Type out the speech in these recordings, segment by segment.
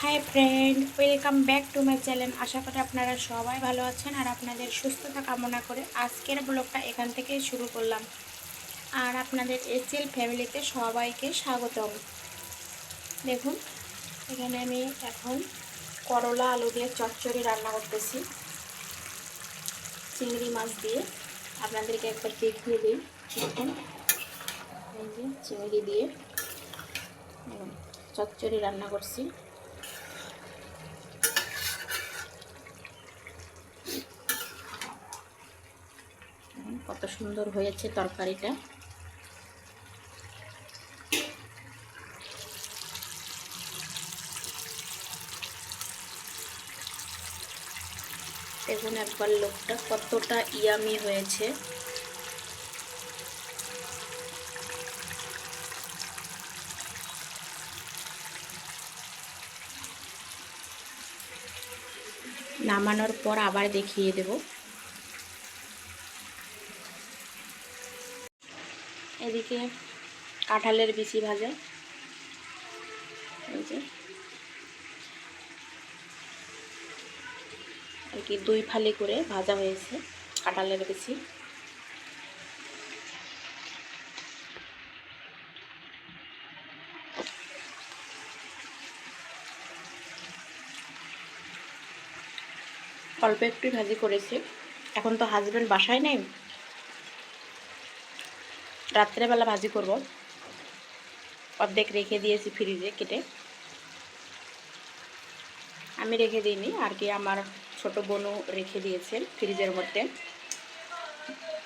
Hi friend, welcome back to my channel. আশা করি আপনারা সবাই ভালো আছেন আর আপনাদের সুস্থতা কামনা করে আজকের ব্লগটা এখান থেকেই শুরু করলাম। আর আপনাদের এসএল ফ্যামিলিতে সবাইকে স্বাগতম। দেখুন, এখানে আমি এখন করলা, আলু দিয়ে চচ্চড়ি রান্না করতেছি। চিংড়ি মাছ দিয়ে। আপনাদেরকে একবার দেখিয়ে দিই। দেখুন চিংড়ি দিয়ে চচ্চড়ি রান্না করছি। সুন্দর হয়েছে তরকারিটা। দেখুন একবার লোকটা কতটা ইয়ামি হয়েছে। নামানোর পর আবার দেখিয়ে দেব। এদিকে কাঁঠালের বিচি ভাজা। আর কি দুই ফালি করে ভাজা হয়েছে কাঁঠালের বিচি। অল্প একটু ভাজি করেছি। এখন তো হাজব্যান্ড বাসায় নেই। রাত্রেবেলা ভাজি করব। অর্ধেক রেখে দিয়েছি ফ্রিজে কেটে। আমি রেখে দিইনি, আর কি আমার ছোট বোনও রেখে দিয়েছেন ফ্রিজের মধ্যে।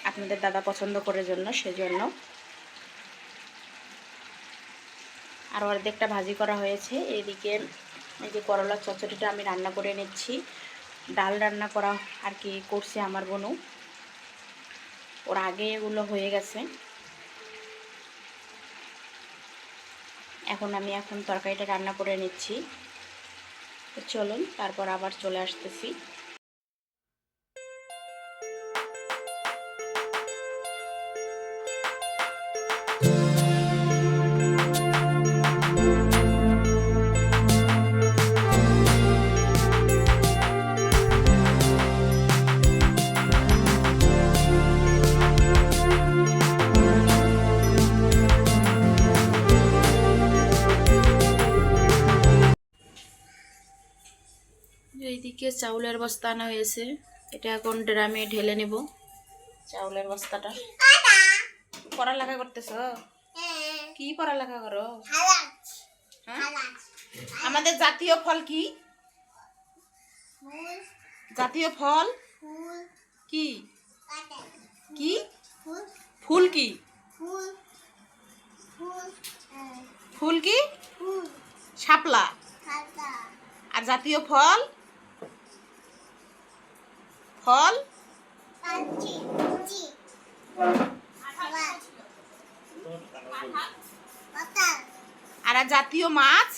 আপনাদের দাদা পছন্দ করার জন্য, সেজন্য। আর অর্ধেকটা ভাজি করা হয়েছে। এদিকে এই যে করলার চচড়িটা আমি রান্না করে নিচ্ছি। ডাল রান্না করা আর কি করছে আমার বোনও। ওর আগে এগুলো হয়ে গেছে। এখন আমি এখন তরকারিটা রান্না করে নিচ্ছি। চলুন তারপর আবার চলে আসতেছি। এইদিকে চাউলের বস্তা আনা হয়েছে। এটা এখন ড্রামে ঢেলে নেব। চাউলের বস্তাটা। পড়ালেখা করতেছ? কি পড়ালেখা করো? হ্যাঁ? আমাদের জাতীয় ফল কি? জাতীয় ফল? কি? কি? ফুল কি? ফুল কি? শাপলা। আর জাতীয় ফল? ফল? আর আর জাতীয় মাছ?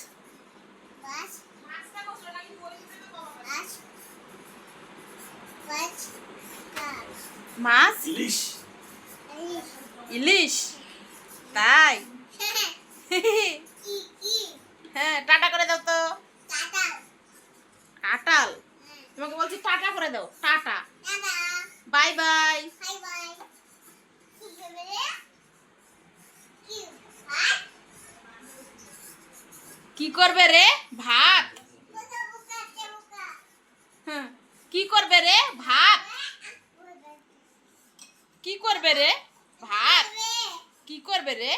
মাছ? ইলিশ। ইলিশ। তাই? হ্যাঁ টাটা করে দাও তো। কাটাল তোমাকে বলছি টাটা করে দাও। টাটা। বাই বাই কি করবে রে? ভাত হ্যাঁ কি করবে রে? ভাত কি করবে রে? ভাত কি করবে রে?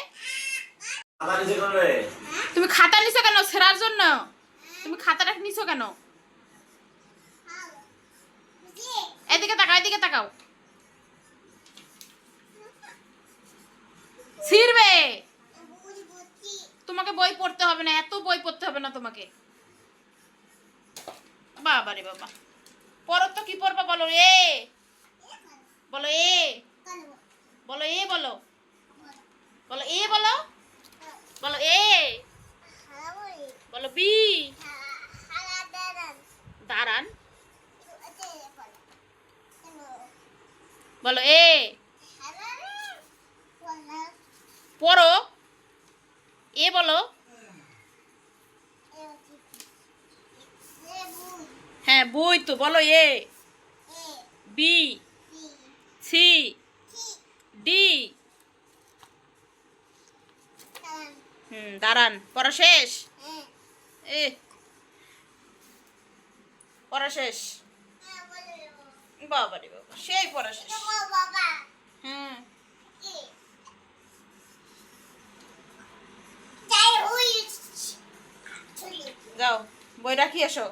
তুমি খাতা নিছো কেন? সেরার জন্য। তুমি খাতাটা নিছো কেন? এদিকে তাকাও এদিকে তাকাও। ছিড়বে। তোমাকে বই পড়তে হবে না, এত বই পড়তে হবে না তোমাকে। বাবা রে বাবা। পড়ো তো, কি পড়বা বলো এ? বলো এ। বলো এ বলো। বলো এ বলো বি দাঁড়ান বলো, এ। পড়ো। এ বলো। হ্যাঁ বই তো, বলো, এ। বি সি ডি হুম, দাঁড়ান, পড়া শেষ? এ, পড়া শেষ। বাবা রে বাবা সেই পড়া শেষ। হুম। যাও বই রাখি এসো।